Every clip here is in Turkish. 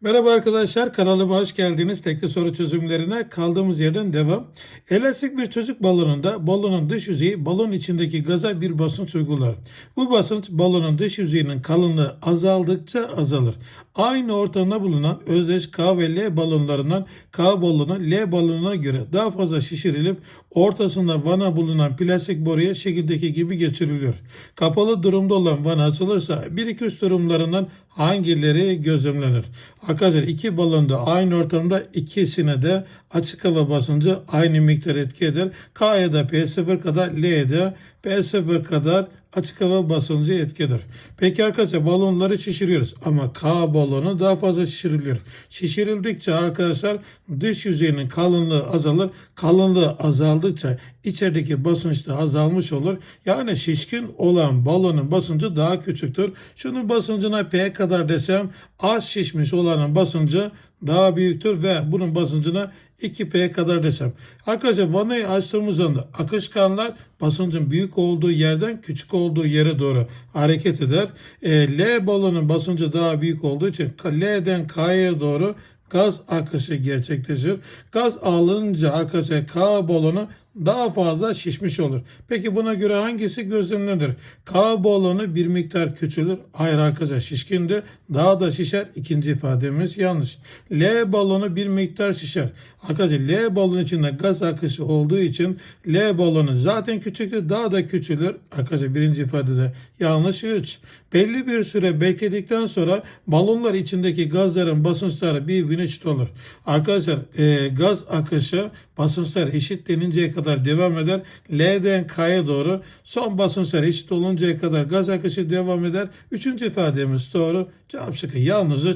Merhaba arkadaşlar kanalıma hoş geldiniz. Tekli soru çözümlerine kaldığımız yerden devam. Elastik bir çocuk balonunda balonun dış yüzeyi balon içindeki gaza bir basınç uygular. Bu basınç balonun dış yüzeyinin kalınlığı azaldıkça azalır. Aynı ortamda bulunan özdeş K ve L balonlarından K balonu L balonuna göre daha fazla şişirilip ortasında vana bulunan plastik boruya şekildeki gibi geçiriliyor. Kapalı durumda olan vana açılırsa 1-2-3 durumlarından hangileri gözlemlenir? Arkadaşlar iki balonda aynı ortamda ikisine de açık hava basıncı aynı miktar etki eder. K'ya da P0 kadar L'ye de P0 kadar açık hava basıncı etki eder. Peki arkadaşlar balonları şişiriyoruz ama K balonu daha fazla şişiriliyor. Şişirildikçe arkadaşlar dış yüzeyinin kalınlığı azalır. Kalınlığı azaldıkça içerideki basınç da azalmış olur. Yani şişkin olan balonun basıncı daha küçüktür. Şunun basıncına P kadar desem az şişmiş olanın basıncı daha büyüktür ve bunun basıncına 2P kadar desem. Arkadaşlar vanayı açtığımız anda akışkanlar basıncın büyük olduğu yerden küçük olduğu yere doğru hareket eder. E, L balonun basıncı daha büyük olduğu için L'den K'ya doğru gaz akışı gerçekleşir. Gaz alınca arkadaşlar K balonu daha fazla şişmiş olur. Peki buna göre hangisi gözlemlenir? K balonu bir miktar küçülür. Hayır arkadaşlar şişkindi. Daha da şişer. İkinci ifademiz yanlış. L balonu bir miktar şişer. Arkadaşlar L balonu içinde gaz akışı olduğu için L balonu zaten küçüktür. Daha da küçülür. Arkadaşlar birinci ifadede yanlış 3. Belli bir süre bekledikten sonra balonlar içindeki gazların basınçları birbirine eşit olur. Arkadaşlar e, gaz akışı basınçlar eşitleninceye kadar devam eder. L'den K'ya doğru son basınçlar eşit oluncaya kadar gaz akışı devam eder. Üçüncü ifademiz doğru. Cevap şıkkı yalnızca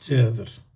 C'dir.